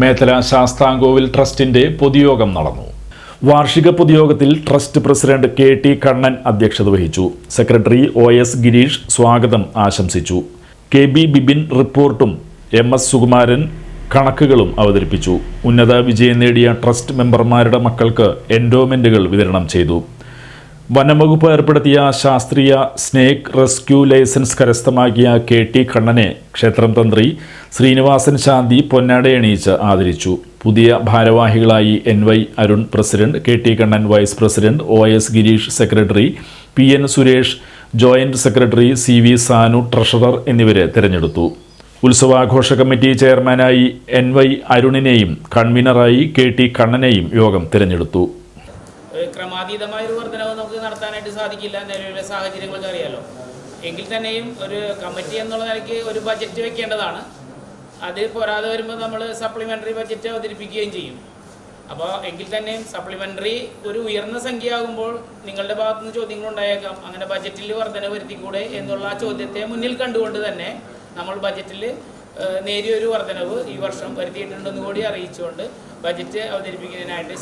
മേത്തല ശാസ്താംകോവിൽ ട്രസ്റ്റിന്റെ പൊതുയോഗം നടന്നു. വാർഷിക പൊതുയോഗത്തിൽ trust president K T Kannan അധ്യക്ഷത വഹിച്ചു. സെക്രട്ടറി ഒ എസ് ഗിരീഷ് സ്വാഗതം ആശംസിച്ചു. കെ ബി ബിബിൻ റിപ്പോർട്ടും എം എസ് സുകുമാരൻ കണക്കുകളും അവതരിപ്പിച്ചു. ഉന്നത വിജയം നേടിയ ട്രസ്റ്റ് മെമ്പർമാരുടെ മക്കൾക്ക് എൻഡോമെന്റുകൾ വിതരണം ചെയ്തു. വനംവകുപ്പ് ഏർപ്പെടുത്തിയ ശാസ്ത്രീയ സ്നേക്ക് റെസ്ക്യൂ ലൈസൻസ് കരസ്ഥമാക്കിയ കെ ടി കണ്ണനെ ക്ഷേത്രം തന്ത്രി ശ്രീനിവാസൻ ശാന്തി പൊന്നാടയണിയിച്ച് ആദരിച്ചു. പുതിയ ഭാരവാഹികളായി N Y Arun president K T Kannan vice president O S Girish secretary P N Suresh joint secretary C V Sanu treasurer എന്നിവരെ തിരഞ്ഞെടുത്തു. ഉത്സവാഘോഷ കമ്മിറ്റി ചെയർമാനായി എൻ വൈ അരുണിനെയും കൺവീനറായി കെ ടി കണ്ണനെയും യോഗം തിരഞ്ഞെടുത്തു. ക്രമാതീതമായ ഒരു വർധനവ് നമുക്ക് നടത്താനായിട്ട് സാധിക്കില്ല നിലവിലെ സാഹചര്യങ്ങളൊക്കെ അറിയാലോ. എങ്കിൽ തന്നെയും ഒരു കമ്മിറ്റി എന്നുള്ള നിലയ്ക്ക് ഒരു ബജറ്റ് വെക്കേണ്ടതാണ്. അത് പോരാതെ വരുമ്പോൾ നമ്മൾ സപ്ലിമെന്ററി ബജറ്റ് അവതരിപ്പിക്കുകയും ചെയ്യും. അപ്പോൾ എങ്കിൽ തന്നെയും സപ്ലിമെന്ററി ഒരു ഉയർന്ന സംഖ്യ ആകുമ്പോൾ നിങ്ങളുടെ ഭാഗത്തുനിന്ന് ചോദ്യങ്ങൾ ഉണ്ടായേക്കാം. അങ്ങനെ ബജറ്റിൽ വർധന വരുത്തിക്കൂടെ എന്നുള്ള ചോദ്യത്തെ മുന്നിൽ കണ്ടുകൊണ്ട് തന്നെ നമ്മൾ ബജറ്റിൽ നേരിയൊരു വർധനവ് ഈ വർഷം വരുത്തിയിട്ടുണ്ടെന്ന് കൂടി അറിയിച്ചുകൊണ്ട് ബജറ്റ് അവതരിപ്പിക്കുന്നതിനായിട്ട്